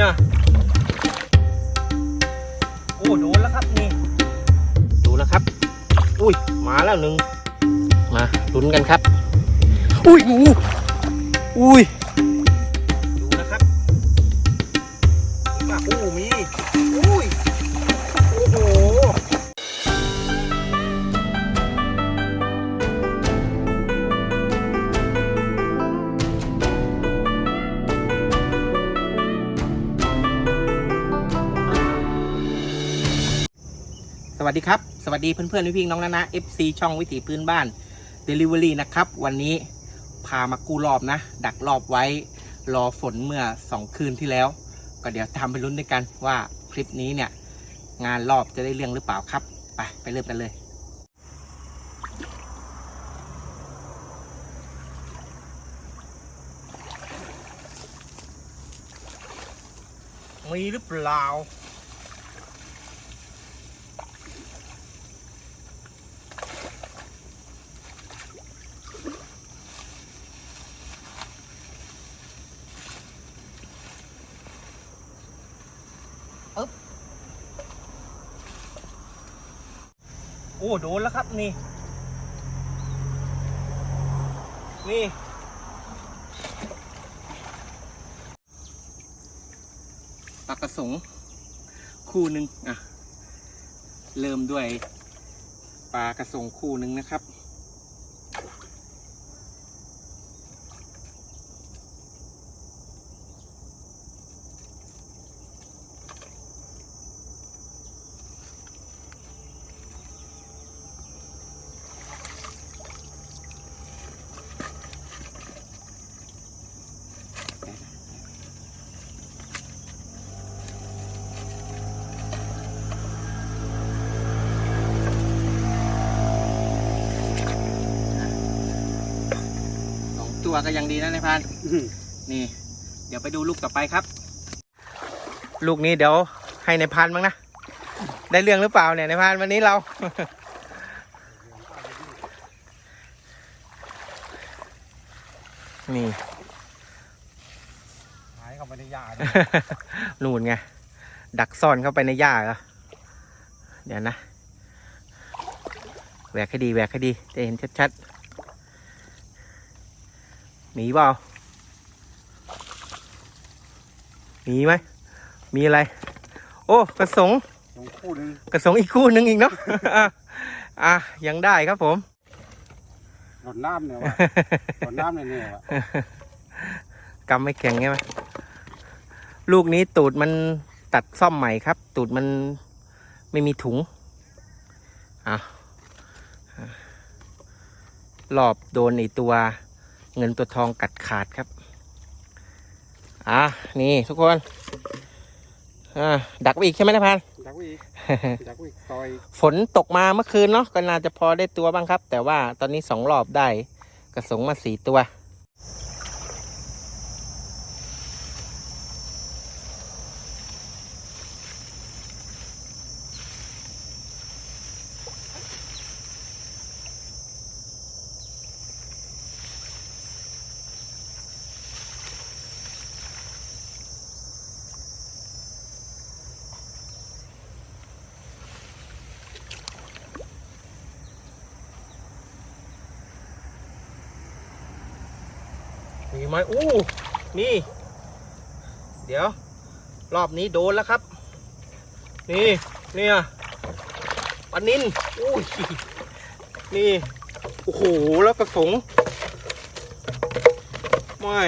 เนี่ยโอ้โดนแล้วครับนี่ดูแล้วครับ อุ้ยมาแล้วหนึ่งมาลุ้นกันครับ อุ้ยงูอุ้ย วัสดีครับ สวัสดีเพื่อนๆพี่ๆน้องนะนะ FC ช่องวิถีพื้นบ้าน Delivery นะครับ วันนี้พามากู้รอบนะ ดักรอบไว้รอฝนเมื่อ 2 คืนที่แล้ว ก็เดี๋ยวทำไปลุ้นด้วยกันว่าคลิปนี้เนี่ย งานรอบจะได้เรื่องหรือเปล่าครับ ไปไปเริ่มกันเลยมีหรือเปล่า โอ้โดนแล้วครับนี่ นี่ปลากระสงคู่หนึ่งอะ เริ่มด้วยปลากระสงคู่หนึ่งนะครับ ตัวก็ยังดีนะนายพันนี่ เดี๋ยวไปดูลูกต่อไปครับ ลูกนี้เดี๋ยวให้นายพันบ้างนะ ได้เรื่องหรือเปล่าเนี่ยนายพันวันนี้เรา นี่หายเข้าไปในยานู่นไง ดักซ่อนเข้าไปในหญ้าเหรอเดี๋ยวนะแหวกให้ดีแหวกให้ดีจะเห็นชัดๆ มีเปล่ามีไหมมีอะไร โอ้ กระสงสองคู่หนึงกระสงอีกคู่หนึ่งอีกเนาะ อะอะยังได้ครับผม หลดน้ำเนี่ยวะ หลดน้ำเนี่ยเนี่ยวะกำไม่แข็งใช่ไหมลูกนี้ตูดมันตัดซ่อมใหม่ครับ ตูดมันไม่มีถุงอะรอบโดนไอตัว เงินตัวทองกัดขาดครับ อะนี่ทุกคน อะดักไว้อีกใช่ไหมนะพันดักไว้อีกดักไว้อีกต่อยฝนตกมาเมื่อคืนเนาะก็น่าจะพอได้ตัวบ้างครับ แต่ว่าตอนนี้สองรอบได้กระสงมาสี่ตัว ไหมอู้นี่ เดี๋ยว รอบนี้โดนแล้วครับ นี่เนี่ยปลานินอุ้ยนี่โอ้โหแล้วกระสงไม่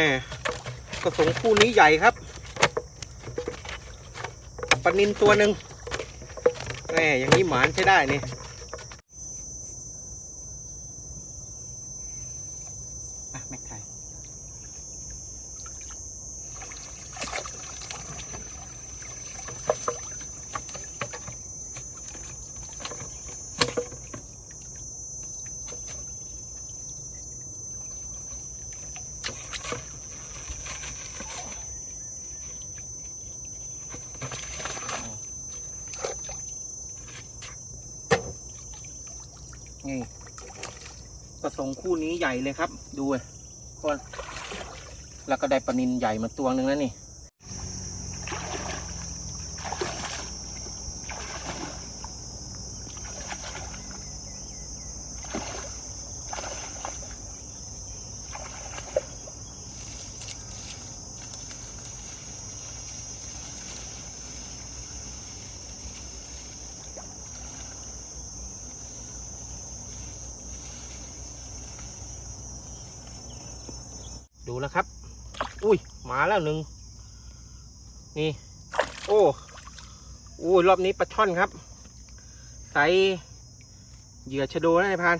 กระสงคู่นี้ใหญ่ครับปลานินตัวหนึ่งแหมอย่างนี้หมานใช้ได้นี่ อะแม็กไทย นี่กระส งคู่นี้ใหญ่เลยครับ ดูเลยคนแล้วก็ได้ปลานินใหญ่มาตัวหนึ่งแล้วนี่ ดูนะครับ อุ้ยมาแล้วหนึ่งนี่ โอ้อุ้ยรอบนี้ปลาช่อนครับไซส์เหยื่อชะโดนะนายพาน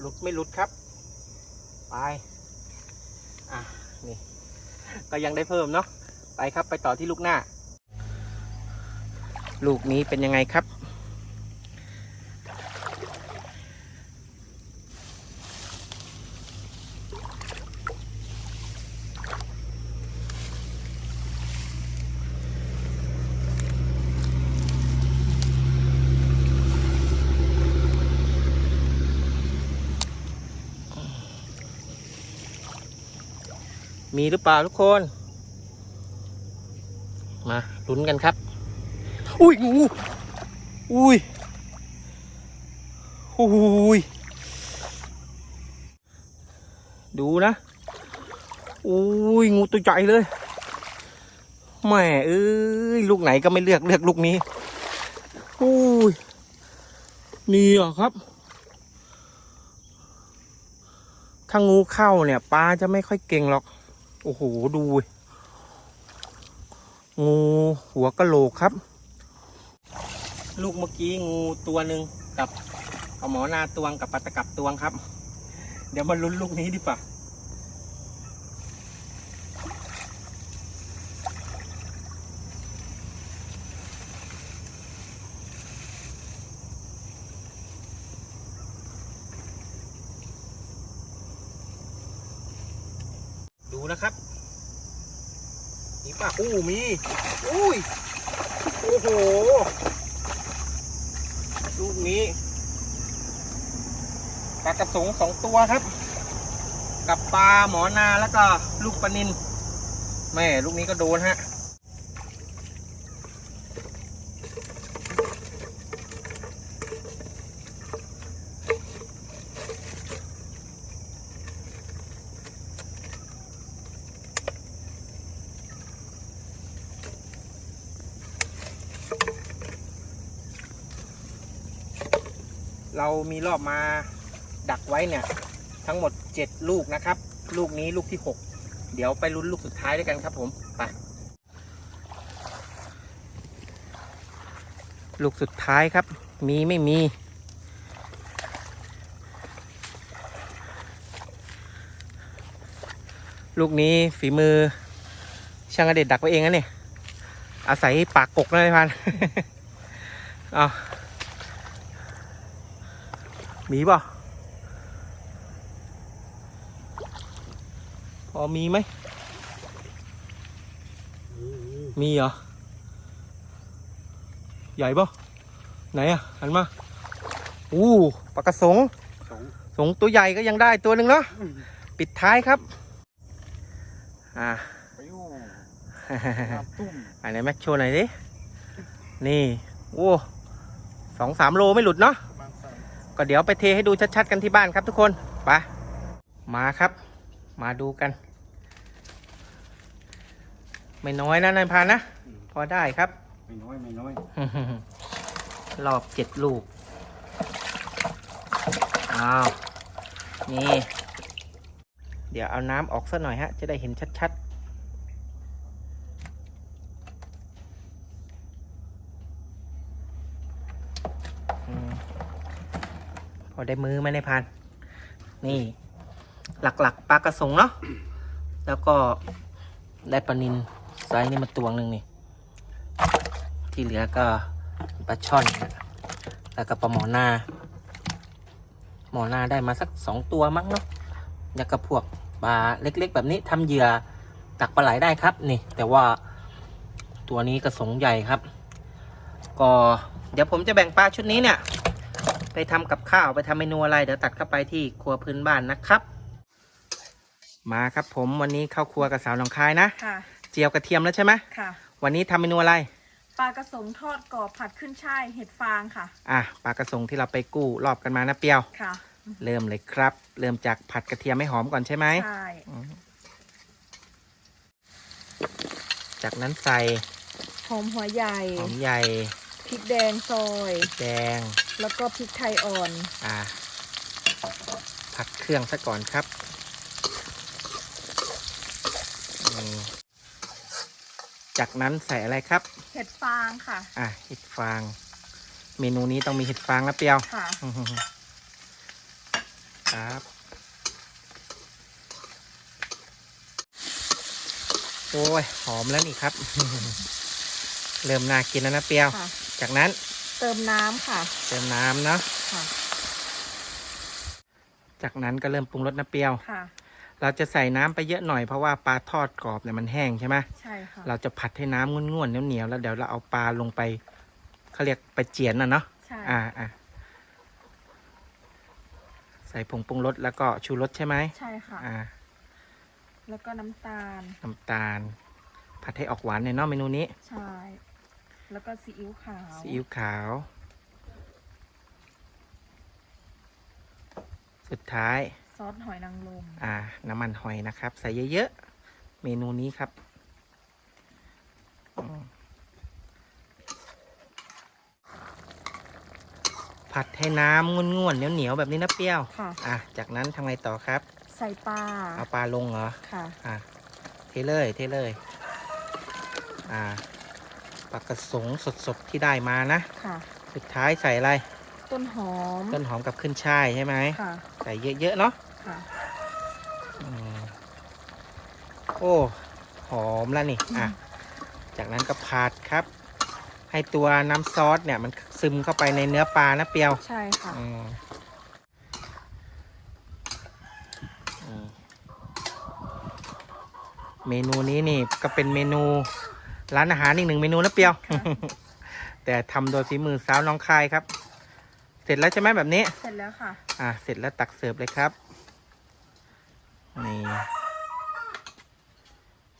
หลุดไม่หลุดครับ ไป อะ นี่ ก็ยังได้เพิ่มเนาะ ไปครับไปต่อที่ลูกหน้า ลูกนี้เป็นยังไงครับ มีหรือเปล่าทุกคน มาลุ้นกันครับ อุ้ยงูอุ้ยอุ้ยดูนะอุ้ยงูตัวใหญ่เลยแหม่เอ้ยลูกไหนก็ไม่เลือกเลือกลูกนี้อุ้ยนี่เหรอครับ ถ้างูเข้าเนี่ยปลาจะไม่ค่อยเก่งหรอก โอ้โห ดูเว้ยงูหัวกะโหลกครับ ลูกเมื่อกี้งูตัวหนึ่งกับเอหมอนาตวงกับปลาตะกับตวงครับ เดี๋ยวมาลุ้นลูกนี้ดีกว่า ดูนะครับ ป่ะอู้มี อุ้ย โอ้โห ลูกนี้ปลากระสงสองตัวครับ กับปลาหมอนาแล้วก็ลูกปลานินแม่ลูกนี้ก็โดนฮะ เรามีรอบมาดักไว้เนี่ย ทั้งหมด 7 ลูกนะครับ ลูกนี้ลูกที่ 6 เดี๋ยวไปลุ้นลูกสุดท้ายด้วยกันครับผมไปลูกสุดท้ายครับ มีไม่มี ลูกนี้ฝีมือ ช่างอเด็ดดักไว้เองนะเนี่ยอาศัยปากกกนะพันเอ มีเปล่ะพอมีไหม มีเหรอ ใหญ่เปล่ะไหนอะหันมา อู้ปลากระสงสองสงตัวใหญ่ก็ยังได้ตัวหนึ่งเนาะ ปิดท้ายครับ อ่าปิ้วน้ำตุ้มอันไหนแม็กโชว์หน่อยดิ นี่ โอ้สองสามโลไม่หลุดเนาะบางใส่ ก็เดี๋ยวไปเทให้ดูชัดๆกันที่บ้านครับทุกคนไปมาครับ มาดูกัน ไม่น้อยนะนายพานนะพอได้ครับ ไม่น้อยไม่น้อยรอบเจ็ดลูกอ้าวนี่ เดี๋ยวเอาน้ำออกสักหน่อยฮะ จะได้เห็นชัดๆ ได้มือไหมในพานนี่ หลักๆปลากระสงเนาะ แล้วก็ได้ปลานินไซส์นี่มาตวงหนึ่งนี่ ที่เหลือก็ปลาช่อน แล้วก็ปลาหมอนา หมอนาได้มาสักสองตัวมั้งเนาะอยากกับพวกปลาเล็กๆ แบบนี้ทำเหยื่อตักปลาไหลได้ครับนี่ แต่ว่าตัวนี้กระสงใหญ่ครับ ก็เดี๋ยวผมจะแบ่งปลาชุดนี้เนี่ย ไปทำกับข้าวไปทำเมนูอะไร เดี๋ยวตัดเข้าไปที่ครัวพื้นบ้านนะครับ มาครับผมวันนี้เข้าครัวกับสาวหนองคายนะค่ะ เจียวกระเทียมแล้วใช่ไหมค่ะ วันนี้ทำเมนูอะไรปลากระสงทอดกรอบผัดขึ้นช่ายเห็ดฟางค่ะ อะปลากระสงที่เราไปกู้รอบกันมานะเปียวค่ะ เริ่มเลยครับ เริ่มจากผัดกระเทียมให้หอมก่อนใช่ไหมใช่อืมจากนั้นใส่หอมหัวใหญ่หอมใหญ่ พริกแดงซอย แดง แล้วก็พริกไทยอ่อน อะพผัดเครื่องซะก่อนครับอืมจากนั้นใส่อะไรครับ เห็ดฟางค่ะ อะเห็ดฟาง เมนูนี้ต้องมีเห็ดฟางนะเปรียว ค่ะอื้อหือครับ โอ้ย หอมแล้วนี่ครับ เริ่มน่ากินแล้วนะเปรียว ค่ะ จากนั้นเติมน้ำค่ะ เติมน้ำเนาะค่ะ จากนั้นก็เริ่มปรุงรสนะเปรียว ค่ะ เราจะใส่น้ำไปเยอะหน่อยเพราะว่าปลาทอดกรอบเนี่ยมันแห้งใช่ไหมใช่ค่ะ เราจะผัดให้น้ำง่วนๆเหนียวๆแล้วเดี๋ยวเราเอาปลาลงไปเขาเรียกไปเจียนนะเนาะใช่อ่าอ่าใส่ผงปรุงรสแล้วก็ชูรสใช่ไหมใช่ค่ะ อ่า แล้วก็น้ำตาลน้ำตาล ผัดให้ออกหวานในอยเนาะเมนูนี้ ใช่ แล้วก็ซีอิ๊วขาวซีอิ๊วขาว สุดท้าย ซอสหอยนางรมอ่า น้ำมันหอยนะครับ ใส่เยอะๆ เมนูนี้ครับอืมผัดให้น้ำง่วนๆเหนียวๆแบบนี้นะเปรี้ยว ค่ะ อะ จากนั้นทำไงต่อครับ ใส่ปลา เอาปลาลงเหรอ ค่ะ อะ เทเลย เทเลย อ่า ปลากระสงสดๆที่ได้มานะ ค่ะ สุดท้ายใส่อะไร ต้นหอม ต้นหอมกับขึ้นช่ายใช่ไหม ค่ะ ใส่เยอะๆเนาะค่ะ อืมโอ้ หอมแล้วนี่ อะ จากนั้นก็ผัดครับ ให้ตัวน้ำซอสเนี่ยมันซึมเข้าไปในเนื้อปลานะเปรียว ใช่ค่ะ อืมอืมเมนูนี้นี่ก็เป็นเมนู ร้านอาหารอีกหนึ่งเมนูนะเปรียวค่ะแต่ทำโดยฝีมือสาวน้องคายครับ เสร็จแล้วใช่ไหมแบบนี้ เสร็จแล้วค่ะ อ่า เสร็จแล้วตักเสิร์ฟเลยครับ นี่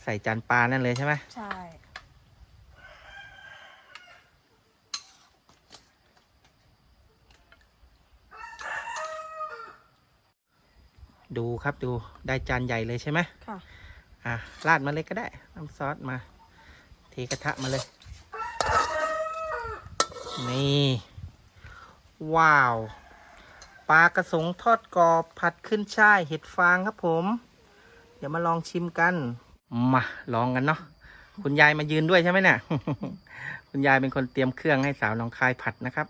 ใส่จานปลานั่นเลยใช่ไหมใช่ดูครับดูได้จานใหญ่เลยใช่ไหมค่ะ อะราดมาเลยก็ได้ น้ำซอสมาเทกระทะมาเลย นี่ ว้าว ปลากระสงทอดกรอบผัดขึ้นช่ายเห็ดฟางครับผม เดี๋ยวมาลองชิมกัน มาลองกันเนาะ คุณยายมายืนด้วยใช่ไหมเนี่ย คุณยายเป็นคนเตรียมเครื่องให้สาวน้องคายผัดนะครับ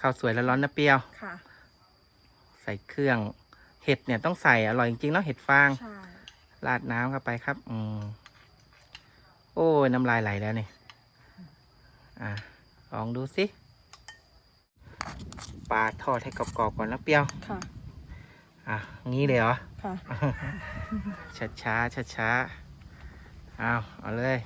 ข้าวสวยแล้วร้อนนะเปรี้ยว ค่ะ ใส่เครื่อง เห็ดเนี่ยต้องใส่อร่อยจริงๆเนาะเห็ดฟาง ใช่ ราดน้ำเข้าไปครับ อืม โอ้ยน้ำลายไหลแล้วนี่ อะลองดูสิปลาทอดให้กรอบๆก่อนนะเปรี้ยว ค่ะ อะ งี้เลยเหรอ ค่ะ ช้าช้าช้าช้าๆเอาเอาเลย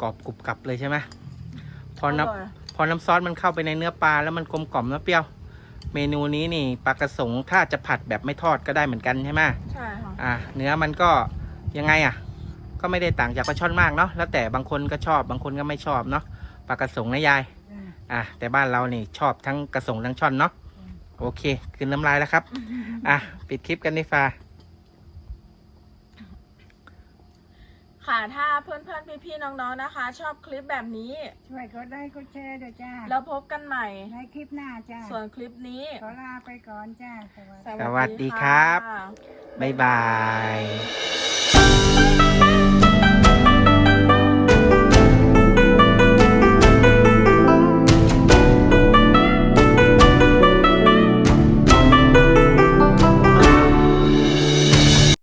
กรอบกรุบกรับเลยใช่ไหมพอน้ำอร่อย พอน้ำซอสมันเข้าไปในเนื้อปลาแล้วมันกลมกล่อมนะเปรี้ยว เมนูนี้นี่ปลากระสงถ้าจะผัดแบบไม่ทอดก็ได้เหมือนกันใช่ไหมใช่ค่ะอะเนื้อมันก็ยังไงอะ ก็ไม่ได้ต่างจากปลาช่อนมากเนาะแล้วแต่บางคนก็ชอบบางคนก็ไม่ชอบเนาะปลากระสงนะยายอะแต่บ้านเรานี่ชอบทั้งกระสงทั้งช่อนเนาะโอเคคืนน้ำลายแล้วครับ อะ ปิดคลิปกันดีฟ้า ค่ะถ้าเพื่อนๆพี่ๆน้องๆนะคะ ชอบคลิปแบบนี้ ช่วยกดไลค์กดแชร์ด้วยจ้าแล้วพบกันใหม่ ในคลิปหน้าจ้าส่วนคลิปนี้ ขอลาไปก่อนจ้าสวัสดีสวัสดีครับะบ๊ายบาย